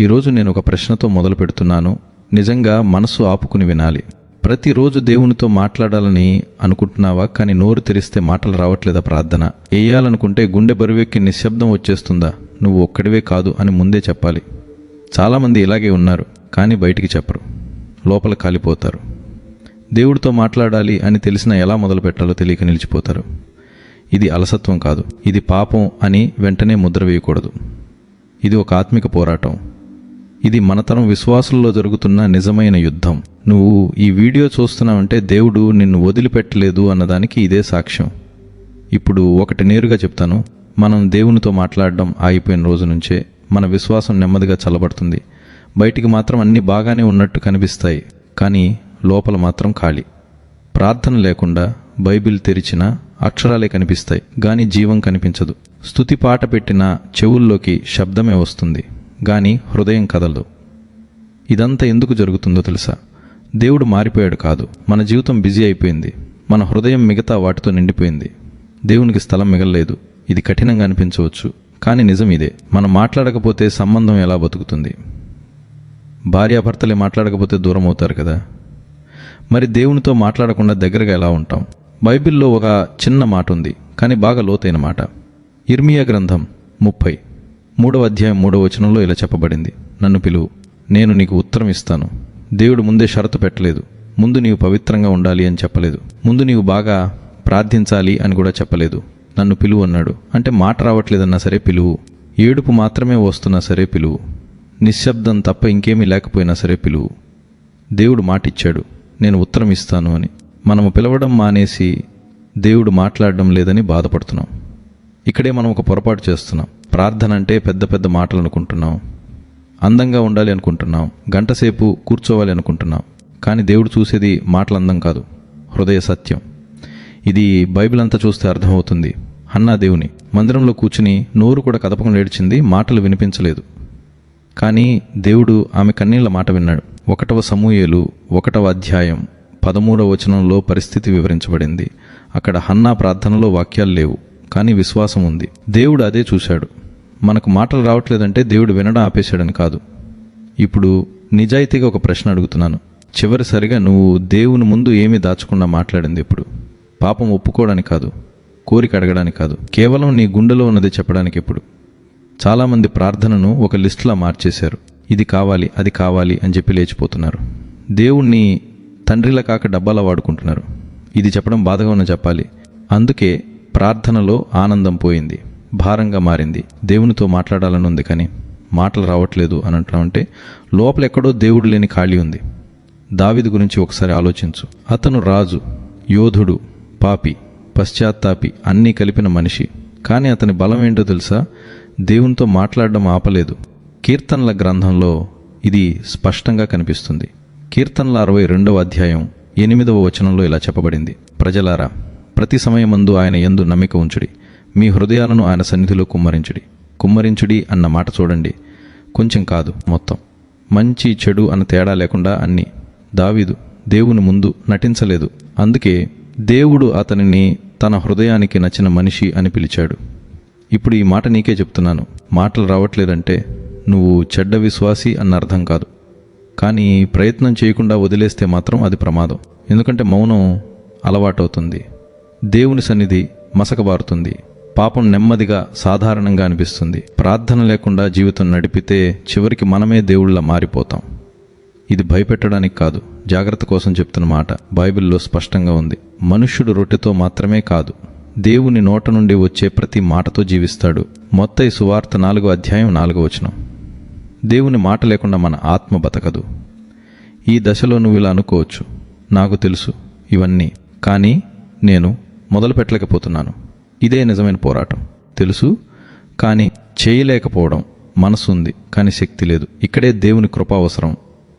ఈరోజు నేను ఒక ప్రశ్నతో మొదలు పెడుతున్నాను. నిజంగా మనసు ఆపుకుని వినాలి. ప్రతిరోజు దేవునితో మాట్లాడాలని అనుకుంటున్నావా? కానీ నోరు తెరిస్తే మాటలు రావట్లేదా ప్రార్థన? వేయాలనుకుంటే గుండె బరువెక్కి నిశ్శబ్దం వచ్చేస్తుందా? నువ్వు ఒక్కడివే కాదు అని ముందే చెప్పాలి. చాలామంది ఇలాగే ఉన్నారు కానీ బయటికి చెప్పరు. లోపల కాలిపోతారు. దేవుడితో మాట్లాడాలి అని తెలిసినా ఎలా మొదలు పెట్టాలో తెలియక నిలిచిపోతారు. ఇది అలసత్వం కాదు. ఇది పాపం అని వెంటనే ముద్ర వేయకూడదు. ఇది ఒక ఆత్మిక పోరాటం. ఇది మనతరం విశ్వాసుల్లో జరుగుతున్న నిజమైన యుద్ధం. నువ్వు ఈ వీడియో చూస్తున్నావంటే దేవుడు నిన్ను వదిలిపెట్టలేదు అన్నదానికి ఇదే సాక్ష్యం. ఇప్పుడు ఒకటి నేరుగా చెప్తాను. మనం దేవునితో మాట్లాడడం ఆగిపోయిన రోజు నుంచే మన విశ్వాసం నెమ్మదిగా చల్లబడుతుంది. బయటికి మాత్రం అన్నీ బాగానే ఉన్నట్టు కనిపిస్తాయి కానీ లోపల మాత్రం ఖాళీ. ప్రార్థన లేకుండా బైబిల్ తెరిచిన అక్షరాలే కనిపిస్తాయి కానీ జీవం కనిపించదు. స్తుతి పాట పెట్టిన చెవుల్లోకి శబ్దమే వస్తుంది. గాని హృదయం కదలదు. ఇదంతా ఎందుకు జరుగుతుందో తెలుసా? దేవుడు మారిపోయాడు కాదు. మన జీవితం బిజీ అయిపోయింది. మన హృదయం మిగతా వాటితో నిండిపోయింది. దేవునికి స్థలం మిగలలేదు. ఇది కఠినంగా అనిపించవచ్చు. కానీ నిజం ఇదే. మనం మాట్లాడకపోతే సంబంధం ఎలా బతుకుతుంది? భార్యాభర్తలే మాట్లాడకపోతే దూరం అవుతారు కదా? మరి దేవునితో మాట్లాడకుండా దగ్గరగా ఎలా ఉంటాం? బైబిల్లో ఒక చిన్న మాట ఉంది కానీ బాగా లోతైన మాట. ఇర్మియా గ్రంథం ముప్పై. మూడవ అధ్యాయం మూడవ వచనంలో ఇలా చెప్పబడింది. నన్ను పిలువు నేను నీకు ఉత్తరం ఇస్తాను. దేవుడు ముందే షరతు పెట్టలేదు. ముందు నీవు పవిత్రంగా ఉండాలి అని చెప్పలేదు. ముందు నీవు బాగా ప్రార్థించాలి అని కూడా చెప్పలేదు. నన్ను పిలువు అన్నాడు. అంటే మాట రావట్లేదన్నా సరే పిలువు. ఏడుపు మాత్రమే వస్తున్నా సరే పిలువు. నిశ్శబ్దం తప్ప ఇంకేమీ లేకపోయినా సరే పిలువు. దేవుడు మాటిచ్చాడు. నేను ఉత్తరం ఇస్తాను అని. మనము పిలవడం మానేసి దేవుడు మాట్లాడడం లేదని బాధపడుతున్నాం. ఇక్కడే మనం ఒక పొరపాటు చేస్తున్నాం. ప్రార్థన అంటే పెద్ద పెద్ద మాటలు అనుకుంటున్నాం. అందంగా ఉండాలి అనుకుంటున్నాం. గంటసేపు కూర్చోవాలి అనుకుంటున్నాం. కానీ దేవుడు చూసేది మాటల అందం కాదు. హృదయ సత్యం. ఇది బైబిల్ అంతా చూస్తే అర్థమవుతుంది. హన్నా దేవుని మందిరంలో కూర్చుని నోరు కూడా కదపకుండా ఏడ్చింది మాటలు వినిపించలేదు. కానీ దేవుడు ఆమె కన్నీళ్ళ మాట విన్నాడు. ఒకటవ సమూయేలు ఒకటవ అధ్యాయం పదమూడవ వచనంలో పరిస్థితి వివరించబడింది. అక్కడ హన్నా ప్రార్థనలో వాక్యాలు లేవు కానీ విశ్వాసం ఉంది. దేవుడు అదే చూశాడు. మనకు మాటలు రావట్లేదంటే దేవుడు వినడం ఆపేశాడని కాదు. ఇప్పుడు నిజాయితీగా ఒక ప్రశ్న అడుగుతున్నాను. చివరిసరిగా నువ్వు దేవుని ముందు ఏమీ దాచకుండా మాట్లాడింది ఇప్పుడు పాపం ఒప్పుకోవడానికి కాదు కోరిక అడగడానికి కాదు కేవలం నీ గుండెలో ఉన్నది చెప్పడానికి ఇప్పుడు చాలామంది ప్రార్థనను ఒక లిస్టులా మార్చేశారు. ఇది కావాలి అది కావాలి అని చెప్పి లేచిపోతున్నారు. దేవుణ్ణి తండ్రిలా కాక డబ్బాలా వాడుకుంటున్నారు. ఇది చెప్పడం బాధగా ఉన్న చెప్పాలి. అందుకే ప్రార్థనలో ఆనందం పోయింది. భారంగా మారింది. దేవునితో మాట్లాడాలని ఉంది కానీ మాటలు రావట్లేదు అని అంటున్నామంటే లోపల ఎక్కడో దేవుడు లేని ఖాళీ ఉంది. దావిది గురించి ఒకసారి ఆలోచించు. అతను రాజు యోధుడు పాపి పశ్చాత్తాపి అన్నీ కలిపిన మనిషి. కానీ అతని బలం ఏంటో తెలుసా? దేవునితో మాట్లాడడం ఆపలేదు. కీర్తనల గ్రంథంలో ఇది స్పష్టంగా కనిపిస్తుంది. కీర్తనల అరవై రెండవ అధ్యాయం ఎనిమిదవ వచనంలో ఇలా చెప్పబడింది. ప్రజలారా ప్రతి సమయమందు ఆయన ఎందు నమ్మిక ఉంచుడి. మీ హృదయాలను ఆయన సన్నిధిలో కుమ్మరించుడి. కుమ్మరించుడి అన్న మాట చూడండి. కొంచెం కాదు మొత్తం. మంచి చెడు అన్న తేడా లేకుండా అన్ని. దావీదు దేవుని ముందు నటించలేదు. అందుకే దేవుడు అతనిని తన హృదయానికి నచ్చిన మనిషి అని పిలిచాడు. ఇప్పుడు ఈ మాట నీకే చెప్తున్నాను. మాటలు రావట్లేదంటే నువ్వు చెడ్డ విశ్వాసి అన్న అర్థం కాదు. కానీ ప్రయత్నం చేయకుండా వదిలేస్తే మాత్రం అది ప్రమాదం. ఎందుకంటే మౌనం అలవాటవుతుంది. దేవుని సన్నిధి మసకబారుతుంది. పాపం నెమ్మదిగా సాధారణంగా అనిపిస్తుంది. ప్రార్థన లేకుండా జీవితం నడిపితే చివరికి మనమే దేవుళ్ళ మారిపోతాం. ఇది భయపెట్టడానికి కాదు. జాగ్రత్త కోసం చెప్తున్న మాట బైబిల్లో స్పష్టంగా ఉంది. మనుష్యుడు రొట్టెతో మాత్రమే కాదు. దేవుని నోట నుండి వచ్చే ప్రతి మాటతో జీవిస్తాడు. మొత్త ఈ సువార్త నాలుగో అధ్యాయం నాలుగో వచనం. దేవుని మాట లేకుండా మన ఆత్మ బతకదు. ఈ దశలో నువ్వు ఇలా అనుకోవచ్చు. నాకు తెలుసు. ఇవన్నీ. కానీ నేను మొదలు పెట్టలేకపోతున్నాను ఇదే నిజమైన పోరాటం. తెలుసు? కానీ చేయలేకపోవడం మనసు ఉంది కానీ శక్తి లేదు. ఇక్కడే దేవుని కృప అవసరం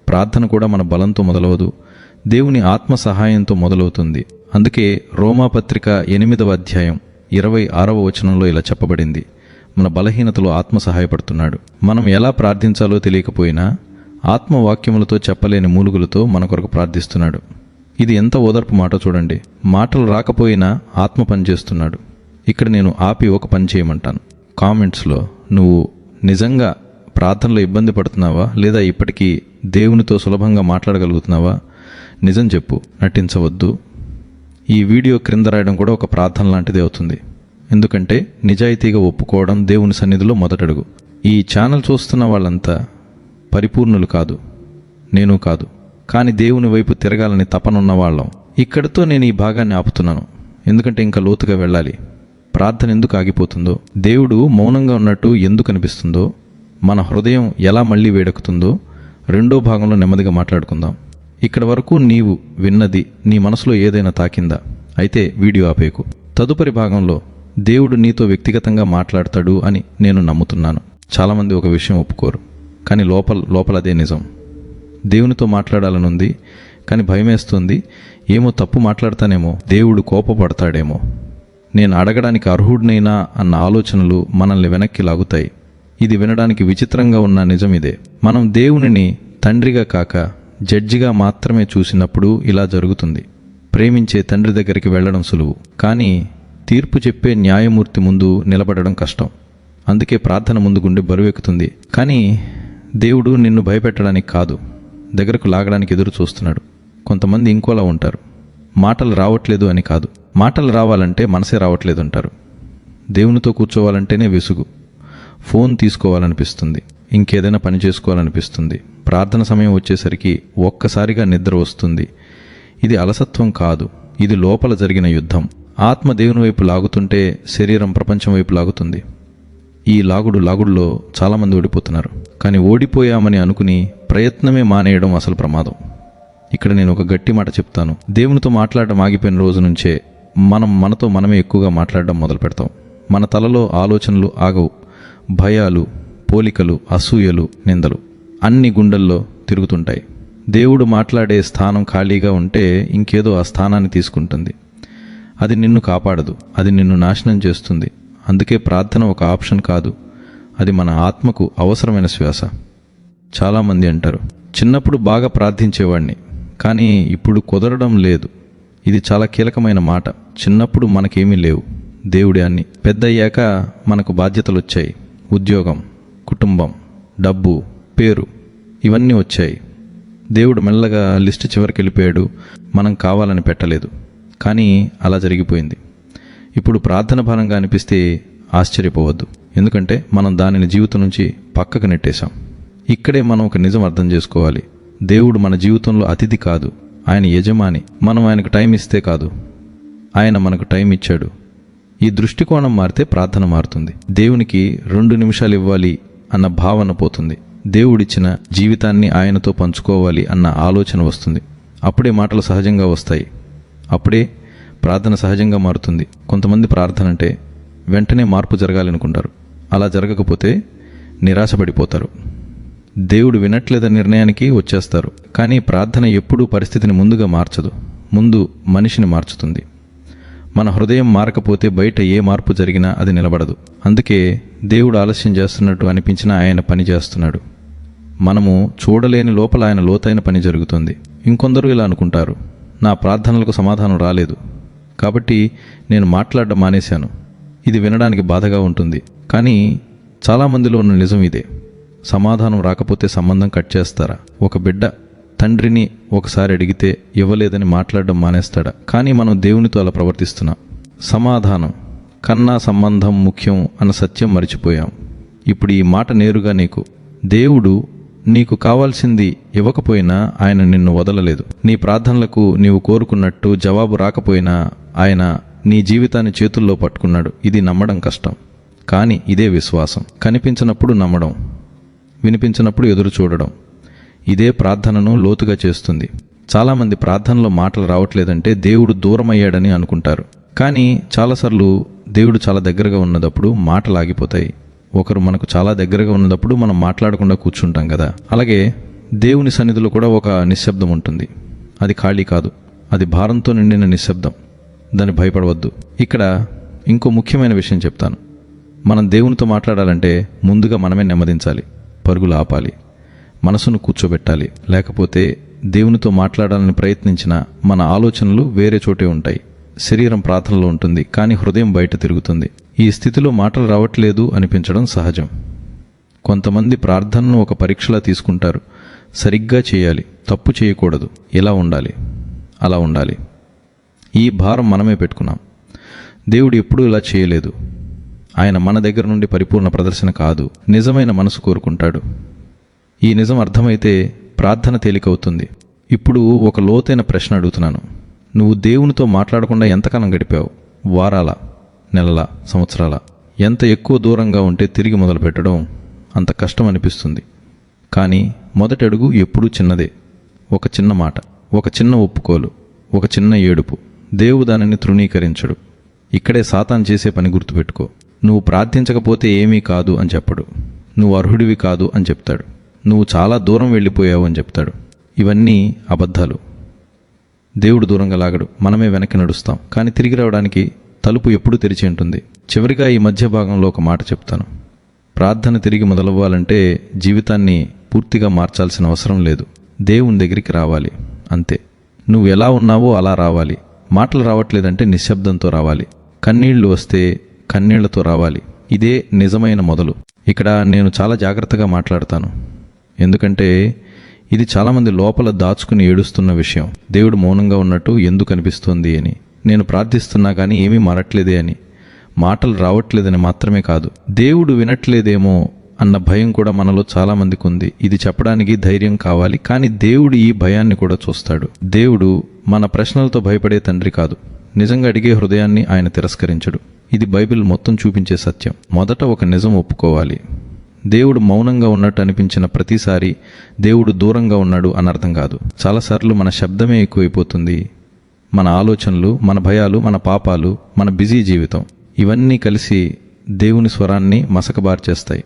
ప్రార్థన కూడా మన బలంతో మొదలవదు. దేవుని ఆత్మ సహాయంతో మొదలవుతుంది. అందుకే రోమాపత్రిక ఎనిమిదవ అధ్యాయం ఇరవై ఆరవ వచనంలో ఇలా చెప్పబడింది. మన బలహీనతలో ఆత్మ సహాయపడుతున్నాడు. మనం ఎలా ప్రార్థించాలో తెలియకపోయినా ఆత్మవాక్యములతో చెప్పలేని మూలుగులతో మన కొరకు ప్రార్థిస్తున్నాడు. ఇది ఎంత ఓదార్పు మాట చూడండి. మాటలు రాకపోయినా ఆత్మ పనిచేస్తున్నాడు. ఇక్కడ నేను ఆపి ఒక పని చేయమంటాను. కామెంట్స్లో నువ్వు నిజంగా ప్రార్థనలో ఇబ్బంది పడుతున్నావా? లేదా ఇప్పటికీ దేవునితో సులభంగా మాట్లాడగలుగుతున్నావా? నిజం చెప్పు నటించవద్దు. ఈ వీడియో క్రింద రాయడం కూడా ఒక ప్రార్థన లాంటిది అవుతుంది. ఎందుకంటే నిజాయితీగా ఒప్పుకోవడం దేవుని సన్నిధిలో మొదటడుగు. ఈ ఛానల్ చూస్తున్న వాళ్ళంతా పరిపూర్ణులు కాదు. నేను కాదు. కానీ దేవుని వైపు తిరగాలని తపనున్న వాళ్ళం. ఇక్కడితో నేను ఈ భాగాన్ని ఆపుతున్నాను. ఎందుకంటే ఇంకా లోతుగా వెళ్ళాలి. ప్రార్థన ఎందుకు ఆగిపోతుందో దేవుడు మౌనంగా ఉన్నట్టు ఎందుకు అనిపిస్తుందో మన హృదయం ఎలా మళ్ళీ వేడెక్కుతుందో రెండో భాగంలో నెమ్మదిగా మాట్లాడుకుందాం. ఇక్కడ వరకు నీవు విన్నది నీ మనసులో ఏదైనా తాకిందా? అయితే వీడియో ఆపేకు తదుపరి భాగంలో దేవుడు నీతో వ్యక్తిగతంగా మాట్లాడతాడు అని నేను నమ్ముతున్నాను. చాలామంది ఒక విషయం ఒప్పుకోరు కానీ లోపల లోపల అదే నిజం. దేవునితో మాట్లాడాలనుంది కానీ భయమేస్తుంది ఏమో తప్పు మాట్లాడతానేమో దేవుడు కోపపడతాడేమో. నేను అడగడానికి అర్హుడినైనా అన్న ఆలోచనలు మనల్ని వెనక్కి లాగుతాయి. ఇది వినడానికి విచిత్రంగా ఉన్న నిజం ఇదే. మనం దేవునిని తండ్రిగా కాక జడ్జిగా మాత్రమే చూసినప్పుడు ఇలా జరుగుతుంది. ప్రేమించే తండ్రి దగ్గరికి వెళ్ళడం సులువు. కానీ తీర్పు చెప్పే న్యాయమూర్తి ముందు నిలబడడం కష్టం. అందుకే ప్రార్థన ముందు గుండె బరువెక్కుతుంది. కానీ దేవుడు నిన్ను భయపెట్టడానికి కాదు. దగ్గరకు లాగడానికి ఎదురు చూస్తున్నాడు. కొంతమంది ఇంకోలా ఉంటారు. మాటలు రావట్లేదు అని కాదు. మాటలు రావాలంటే మనసే రావట్లేదు అంటారు దేవునితో కూర్చోవాలంటేనే విసుగు. ఫోన్ తీసుకోవాలనిపిస్తుంది. ఇంకేదైనా పని చేసుకోవాలనిపిస్తుంది. ప్రార్థన సమయం వచ్చేసరికి ఒక్కసారిగా నిద్ర వస్తుంది. ఇది అలసత్వం కాదు. ఇది లోపల జరిగిన యుద్ధం. ఆత్మ దేవుని వైపు లాగుతుంటే శరీరం ప్రపంచం వైపు లాగుతుంది. ఈ లాగుడు లాగుడులో చాలామంది ఓడిపోతున్నారు. కానీ ఓడిపోయామని అనుకుని ప్రయత్నమే మానేయడం అసలు ప్రమాదం. ఇక్కడ నేను ఒక గట్టి మాట చెప్తాను. దేవునితో మాట్లాడడం ఆగిపోయిన రోజు నుంచే మనం మనతో మనమే ఎక్కువగా మాట్లాడడం మొదలు పెడతాం. మన తలలో ఆలోచనలు ఆగవు. భయాలు పోలికలు అసూయలు నిందలు అన్ని గుండెల్లో తిరుగుతుంటాయి. దేవుడు మాట్లాడే స్థానం ఖాళీగా ఉంటే ఇంకేదో ఆ స్థానాన్ని తీసుకుంటుంది. అది నిన్ను కాపాడదు. అది నిన్ను నాశనం చేస్తుంది. అందుకే ప్రార్థన ఒక ఆప్షన్ కాదు. అది మన ఆత్మకు అవసరమైన శ్వాస. చాలామంది అంటారు చిన్నప్పుడు బాగా ప్రార్థించేవాడిని కానీ ఇప్పుడు కుదరడం లేదు. ఇది చాలా కీలకమైన మాట. చిన్నప్పుడు మనకేమీ లేవు. దేవుడే అన్ని. పెద్దయ్యాక మనకు బాధ్యతలు వచ్చాయి ఉద్యోగం కుటుంబం డబ్బు పేరు ఇవన్నీ వచ్చాయి. దేవుడు మెల్లగా లిస్ట్ చివరికి వెళ్ళిపోయాడు మనం కావాలని పెట్టలేదు. కానీ అలా జరిగిపోయింది. ఇప్పుడు ప్రార్థన భారంగా అనిపిస్తే ఆశ్చర్యపోవద్దు. ఎందుకంటే మనం దానిని జీవితం నుంచి పక్కకు నెట్టేశాం. ఇక్కడే మనం ఒక నిజం అర్థం చేసుకోవాలి. దేవుడు మన జీవితంలో అతిథి కాదు. ఆయన యజమాని. మనం ఆయనకు టైం ఇస్తే కాదు. ఆయన మనకు టైం ఇచ్చాడు. ఈ దృష్టికోణం మారితే ప్రార్థన మారుతుంది. దేవునికి రెండు నిమిషాలు ఇవ్వాలి అన్న భావన పోతుంది. దేవుడిచ్చిన జీవితాన్ని ఆయనతో పంచుకోవాలి అన్న ఆలోచన వస్తుంది. అప్పుడే మాటలు సహజంగా వస్తాయి. అప్పుడే ప్రార్థన సహజంగా మారుతుంది. కొంతమంది ప్రార్థన అంటే వెంటనే మార్పు జరగాలనుకుంటారు. అలా జరగకపోతే నిరాశపడిపోతారు. దేవుడు వినట్లేదన్న నిర్ణయానికి వచ్చేస్తారు. కానీ ప్రార్థన ఎప్పుడూ పరిస్థితిని ముందుగా మార్చదు. ముందు మనిషిని మార్చుతుంది. మన హృదయం మారకపోతే బయట ఏ మార్పు జరిగినా అది నిలబడదు. అందుకే దేవుడు ఆలస్యం చేస్తున్నట్టు అనిపించినా ఆయన పని చేస్తున్నాడు. మనము చూడలేని లోపల ఆయన లోతైన పని జరుగుతుంది. ఇంకొందరు ఇలా అనుకుంటారు. నా ప్రార్థనలకు సమాధానం రాలేదు. కాబట్టి నేను మాట్లాడడం మానేశాను. ఇది వినడానికి బాధగా ఉంటుంది. కానీ చాలామందిలో ఉన్న నిజం ఇదే. సమాధానం రాకపోతే సంబంధం కట్ చేస్తారా? ఒక బిడ్డ తండ్రిని ఒకసారి అడిగితే ఇవ్వలేదని మాట్లాడడం మానేస్తాడా? కానీ మనం దేవునితో అలా ప్రవర్తిస్తున్నాం. సమాధానం కన్నా సంబంధం ముఖ్యం అన్న సత్యం మర్చిపోయాం. ఇప్పుడు ఈ మాట నేరుగా నీకు దేవుడు నీకు కావాల్సింది ఇవ్వకపోయినా ఆయన నిన్ను వదలలేదు. నీ ప్రార్థనలకు నీవు కోరుకున్నట్టు జవాబు రాకపోయినా ఆయన నీ జీవితాన్ని చేతుల్లో పట్టుకున్నాడు. ఇది నమ్మడం కష్టం. కానీ ఇదే విశ్వాసం. కనిపించినప్పుడు నమ్మడం. వినిపించినప్పుడు ఎదురు చూడడం. ఇదే ప్రార్థనను లోతుగా చేస్తుంది. చాలామంది ప్రార్థనలో మాటలు రావట్లేదంటే దేవుడు దూరమయ్యాడని అనుకుంటారు. కానీ చాలాసార్లు దేవుడు చాలా దగ్గరగా ఉన్నదప్పుడు మాటలు ఆగిపోతాయి. ఒకరు మనకు చాలా దగ్గరగా ఉన్నప్పుడు మనం మాట్లాడకుండా కూర్చుంటాం కదా. అలాగే దేవుని సన్నిధిలో కూడా ఒక నిశ్శబ్దం ఉంటుంది. అది ఖాళీ కాదు. అది భారంతో నిండిన నిశ్శబ్దం. దాన్ని భయపడవద్దు. ఇక్కడ ఇంకో ముఖ్యమైన విషయం చెప్తాను. మనం దేవునితో మాట్లాడాలంటే ముందుగా మనమే నెమ్మదించాలి. పరుగులు ఆపాలి మనసును కూర్చోబెట్టాలి. లేకపోతే దేవునితో మాట్లాడాలని ప్రయత్నించిన మన ఆలోచనలు వేరే చోటే ఉంటాయి. శరీరం ప్రార్థనలో ఉంటుంది కానీ హృదయం బయట తిరుగుతుంది. ఈ స్థితిలో మాటలు రావట్లేదు అనిపించడం సహజం. కొంతమంది ప్రార్థనను ఒక పరీక్షలా తీసుకుంటారు. సరిగ్గా చేయాలి తప్పు చేయకూడదు ఇలా ఉండాలి అలా ఉండాలి. ఈ భారం మనమే పెట్టుకున్నాం. దేవుడు ఎప్పుడూ ఇలా చేయలేదు. ఆయన మన దగ్గర నుండి పరిపూర్ణ ప్రదర్శన కాదు నిజమైన మనసు కోరుకుంటాడు. ఈ నిజం అర్థమైతే ప్రార్థన తేలికవుతుంది. ఇప్పుడు ఒక లోతైన ప్రశ్న అడుగుతున్నాను. నువ్వు దేవునితో మాట్లాడకుండా ఎంతకాలం గడిపావు? వారాల? నెలల? సంవత్సరాల? ఎంత ఎక్కువ దూరంగా ఉంటే తిరిగి మొదలుపెట్టడం అంత కష్టం అనిపిస్తుంది కానీ మొదటి అడుగు ఎప్పుడూ చిన్నదే. ఒక చిన్న మాట ఒక చిన్న ఒప్పుకోలు ఒక చిన్న ఏడుపు. దేవు దానిని తృణీకరించడు. ఇక్కడే సాతాన్ చేసే పని గుర్తుపెట్టుకో. నువ్వు ప్రార్థించకపోతే ఏమీ కాదు అని చెప్పడు. నువ్వు అర్హుడివి కాదు అని చెప్తాడు. నువ్వు చాలా దూరం వెళ్ళిపోయావు అని చెప్తాడు. ఇవన్నీ అబద్ధాలు. దేవుడు దూరంగా లాగడు. మనమే వెనక్కి నడుస్తాం. కానీ తిరిగి రావడానికి తలుపు ఎప్పుడూ తెరిచి ఉంటుంది. చివరిగా ఈ మధ్య భాగంలో ఒక మాట చెప్తాను. ప్రార్థన తిరిగి మొదలవ్వాలంటే జీవితాన్ని పూర్తిగా మార్చాల్సిన అవసరం లేదు. దేవుని దగ్గరికి రావాలి. అంతే. నువ్వు ఎలా ఉన్నావో అలా రావాలి. మాటలు రావట్లేదంటే నిశ్శబ్దంతో రావాలి. కన్నీళ్ళు వస్తే కన్నీళ్ళతో రావాలి. ఇదే నిజమైన మొదలు. ఇక్కడ నేను చాలా జాగ్రత్తగా మాట్లాడతాను. ఎందుకంటే ఇది చాలామంది లోపల దాచుకుని ఏడుస్తున్న విషయం. దేవుడు మౌనంగా ఉన్నట్టు ఎందుకు అనిపిస్తోంది అని. నేను ప్రార్థిస్తున్నా కానీ ఏమీ మారట్లేదే అని. మాటలు రావట్లేదని మాత్రమే కాదు. దేవుడు వినట్లేదేమో అన్న భయం కూడా మనలో చాలామందికి ఉంది. ఇది చెప్పడానికి ధైర్యం కావాలి కానీ దేవుడు ఈ భయాన్ని కూడా చూస్తాడు. దేవుడు మన ప్రశ్నలతో భయపడే తండ్రి కాదు. నిజంగా అడిగే హృదయాన్ని ఆయన తిరస్కరించడు. ఇది బైబిల్ మొత్తం చూపించే సత్యం. మొదట ఒక నిజం ఒప్పుకోవాలి. దేవుడు మౌనంగా ఉన్నట్టు అనిపించిన ప్రతిసారి దేవుడు దూరంగా ఉన్నాడు అని అర్థం కాదు. చాలాసార్లు మన శబ్దమే ఎక్కువైపోతుంది. మన ఆలోచనలు మన భయాలు మన పాపాలు మన బిజీ జీవితం ఇవన్నీ కలిసి దేవుని స్వరాన్ని మసకబార్చేస్తాయి.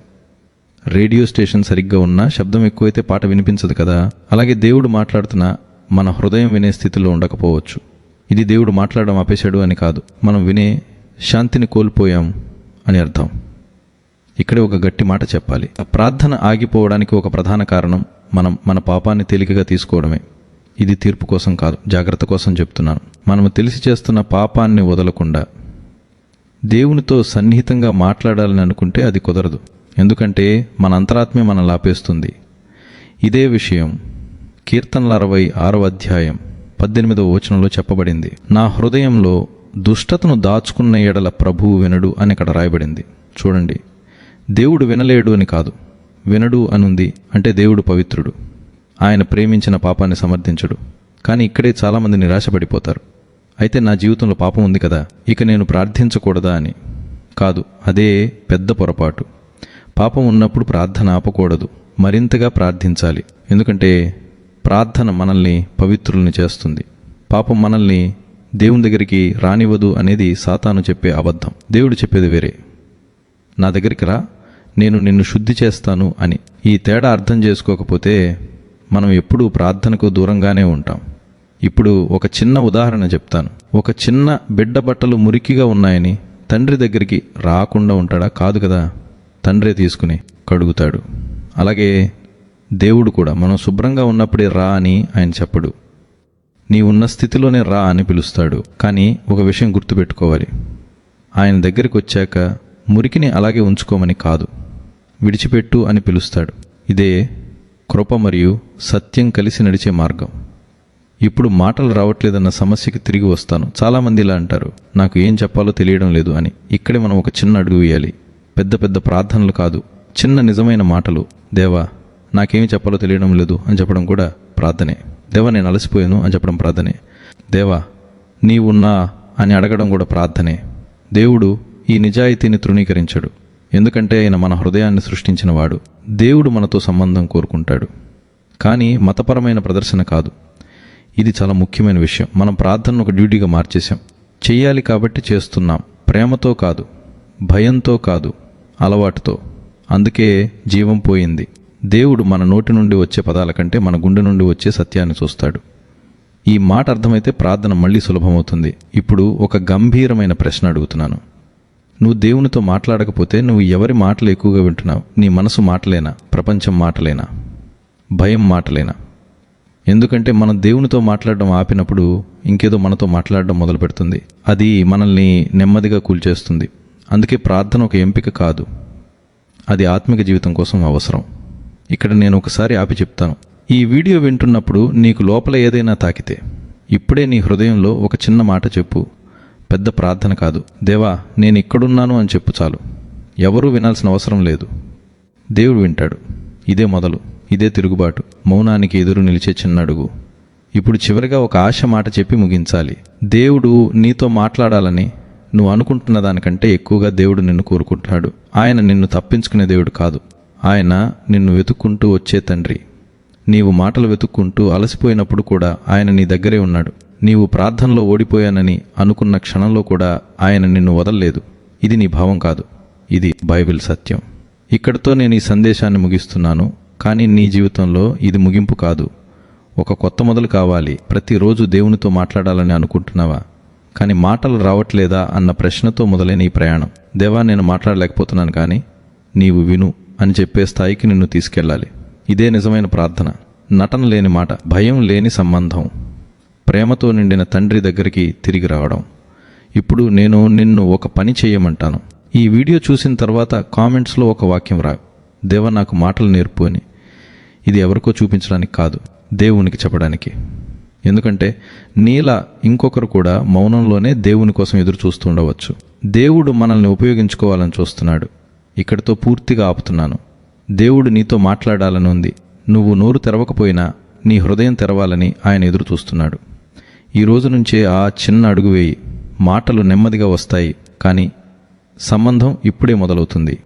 రేడియో స్టేషన్ సరిగ్గా ఉన్నా శబ్దం ఎక్కువైతే పాట వినిపించదు కదా? అలాగే దేవుడు మాట్లాడుతున్న మన హృదయం వినే స్థితిలో ఉండకపోవచ్చు. ఇది దేవుడు మాట్లాడడం ఆపేశాడు అని కాదు. మనం వినే శాంతిని కోల్పోయాం అని అర్థం. ఇక్కడే ఒక గట్టి మాట చెప్పాలి. ప్రార్థన ఆగిపోవడానికి ఒక ప్రధాన కారణం మనం మన పాపాన్ని తేలికగా తీసుకోవడమే. ఇది తీర్పు కోసం కాదు జాగ్రత్త కోసం చెప్తున్నాను. మనము తెలిసి చేస్తున్న పాపాన్ని వదలకుండా దేవునితో సన్నిహితంగా మాట్లాడాలని అనుకుంటే అది కుదరదు. ఎందుకంటే మన అంతరాత్మే మనం లాపేస్తుంది ఇదే విషయం కీర్తనల అరవై ఆరవ అధ్యాయం పద్దెనిమిదవ వచనంలో చెప్పబడింది. నా హృదయంలో దుష్టతను దాచుకున్న ఎడల ప్రభువు వినడు అని ఇక్కడ రాయబడింది. చూడండి దేవుడు వినలేడు అని కాదు. వినడు అనుంది అంటే దేవుడు పవిత్రుడు. ఆయన ప్రేమించిన పాపాన్ని సమర్థించడు. కానీ ఇక్కడే చాలామంది నిరాశపడిపోతారు. అయితే నా జీవితంలో పాపం ఉంది కదా ఇక నేను ప్రార్థించకూడదా అని. కాదు అదే పెద్ద పొరపాటు. పాపం ఉన్నప్పుడు ప్రార్థన ఆపకూడదు. మరింతగా ప్రార్థించాలి. ఎందుకంటే ప్రార్థన మనల్ని పవిత్రుల్ని చేస్తుంది. పాపం మనల్ని దేవుని దగ్గరికి రానివ్వదు అనేది సాతాను చెప్పే అబద్ధం. దేవుడు చెప్పేది వేరే. నా దగ్గరికి రా నేను నిన్ను శుద్ధి చేస్తాను అని. ఈ తేడా అర్థం చేసుకోకపోతే మనం ఎప్పుడూ ప్రార్థనకు దూరంగానే ఉంటాం. ఇప్పుడు ఒక చిన్న ఉదాహరణ చెప్తాను. ఒక చిన్న బిడ్డ బట్టలు మురికిగా ఉన్నాయని తండ్రి దగ్గరికి రాకుండా ఉంటాడా? కాదు కదా. తండ్రే తీసుకుని కడుగుతాడు. అలాగే దేవుడు కూడా మనం శుభ్రంగా ఉన్నప్పుడే రా అని ఆయన చెప్పడు. నీ ఉన్న స్థితిలోనే రా అని పిలుస్తాడు. కానీ ఒక విషయం గుర్తుపెట్టుకోవాలి. ఆయన దగ్గరికి వచ్చాక మురికిని అలాగే ఉంచుకోమని కాదు. విడిచిపెట్టు అని పిలుస్తాడు. ఇదే కృప మరియు సత్యం కలిసి నడిచే మార్గం. ఇప్పుడు మాటలు రావట్లేదన్న సమస్యకి తిరిగి వస్తాను. చాలామంది ఇలా అంటారు. నాకు ఏం చెప్పాలో తెలియడం లేదు అని. ఇక్కడే మనం ఒక చిన్న అడుగు వేయాలి. పెద్ద పెద్ద ప్రార్థనలు కాదు. చిన్న నిజమైన మాటలు. దేవా నాకేమి చెప్పాలో తెలియడం లేదు అని చెప్పడం కూడా ప్రార్థనే. దేవా నేను అలసిపోయాను అని చెప్పడం ప్రార్థనే. దేవా నీవున్నా అని అడగడం కూడా ప్రార్థనే. దేవుడు ఈ నిజాయితీని తృణీకరించడు. ఎందుకంటే ఆయన మన హృదయాన్ని సృష్టించిన వాడు. దేవుడు మనతో సంబంధం కోరుకుంటాడు. కానీ మతపరమైన ప్రదర్శన కాదు. ఇది చాలా ముఖ్యమైన విషయం. మనం ప్రార్థనను ఒక డ్యూటీగా మార్చేశాం. చెయ్యాలి కాబట్టి చేస్తున్నాం. ప్రేమతో కాదు భయంతో కాదు అలవాటుతో. అందుకే జీవం పోయింది. దేవుడు మన నోటి నుండి వచ్చే పదాల కంటే మన గుండె నుండి వచ్చే సత్యాన్ని చూస్తాడు. ఈ మాట అర్థమైతే ప్రార్థన మళ్ళీ సులభమవుతుంది. ఇప్పుడు ఒక గంభీరమైన ప్రశ్న అడుగుతున్నాను. నువ్వు దేవునితో మాట్లాడకపోతే నువ్వు ఎవరి మాటలు ఎక్కువగా వింటున్నావు? నీ మనసు మాటలేనా? ప్రపంచం మాటలేనా? భయం మాటలేనా? ఎందుకంటే మనం దేవునితో మాట్లాడడం ఆపినప్పుడు ఇంకేదో మనతో మాట్లాడడం మొదలు పెడుతుంది అది మనల్ని నెమ్మదిగా కూల్చేస్తుంది. అందుకే ప్రార్థన ఒక ఎంపిక కాదు. అది ఆత్మిక జీవితం కోసం అవసరం. ఇక్కడ నేను ఒకసారి ఆపి చెప్తాను. ఈ వీడియో వింటున్నప్పుడు నీకు లోపల ఏదైనా తాకితే ఇప్పుడే నీ హృదయంలో ఒక చిన్న మాట చెప్పు. పెద్ద ప్రార్థన కాదు. దేవా నేను ఇక్కడున్నాను అని చెప్పు చాలు. ఎవరూ వినాల్సిన అవసరం లేదు. దేవుడు వింటాడు. ఇదే మొదలు. ఇదే తిరుగుబాటు. మౌనానికి ఎదురు నిలిచే చిన్న అడుగు. ఇప్పుడు చివరిగా ఒక ఆశ మాట చెప్పి ముగించాలి. దేవుడు నీతో మాట్లాడాలని నువ్వు అనుకుంటున్న దానికంటే ఎక్కువగా దేవుడు నిన్ను కోరుకుంటాడు ఆయన నిన్ను తప్పించుకునే దేవుడు కాదు. ఆయన నిన్ను వెతుక్కుంటూ వచ్చే తండ్రి. నీవు మాటలు వెతుక్కుంటూ అలసిపోయినప్పుడు కూడా ఆయన నీ దగ్గరే ఉన్నాడు. నీవు ప్రార్థనలో ఓడిపోయానని అనుకున్న క్షణంలో కూడా ఆయన నిన్ను వదల్లేదు. ఇది నీ భావం కాదు. ఇది బైబిల్ సత్యం. ఇక్కడితో నేను ఈ సందేశాన్ని ముగిస్తున్నాను. కానీ నీ జీవితంలో ఇది ముగింపు కాదు. ఒక కొత్త మొదలు కావాలి. ప్రతిరోజు దేవునితో మాట్లాడాలని అనుకుంటున్నావా? కానీ మాటలు రావట్లేదా అన్న ప్రశ్నతో మొదలైన ఈ ప్రయాణం. దేవా నేను మాట్లాడలేకపోతున్నాను కానీ నీవు విను. అని చెప్పే స్థాయికి నిన్ను తీసుకెళ్ళాలి. ఇదే నిజమైన ప్రార్థన. నటన లేని మాట భయం లేని సంబంధం. ప్రేమతో నిండిన తండ్రి దగ్గరికి తిరిగి రావడం. ఇప్పుడు నేను నిన్ను ఒక పని చేయమంటాను. ఈ వీడియో చూసిన తర్వాత కామెంట్స్లో ఒక వాక్యం రా. దేవ నాకు మాటలు నేర్పు అని. ఇది ఎవరికో చూపించడానికి కాదు దేవునికి చెప్పడానికి. ఎందుకంటే నీల ఇంకొకరు కూడా మౌనంలోనే దేవుని కోసం ఎదురు చూస్తూ ఉండవచ్చు. దేవుడు మనల్ని ఉపయోగించుకోవాలని చూస్తున్నాడు. ఇక్కడితో పూర్తిగా ఆపుతున్నాను. దేవుడు నీతో మాట్లాడాలని ఉంది. నువ్వు నోరు తెరవకపోయినా నీ హృదయం తెరవాలని ఆయన ఎదురు చూస్తున్నాడు ఈ రోజు నుంచే ఆ చిన్న అడుగు వేయి. మాటలు నెమ్మదిగా వస్తాయి కానీ సంబంధం ఇప్పుడే మొదలవుతుంది.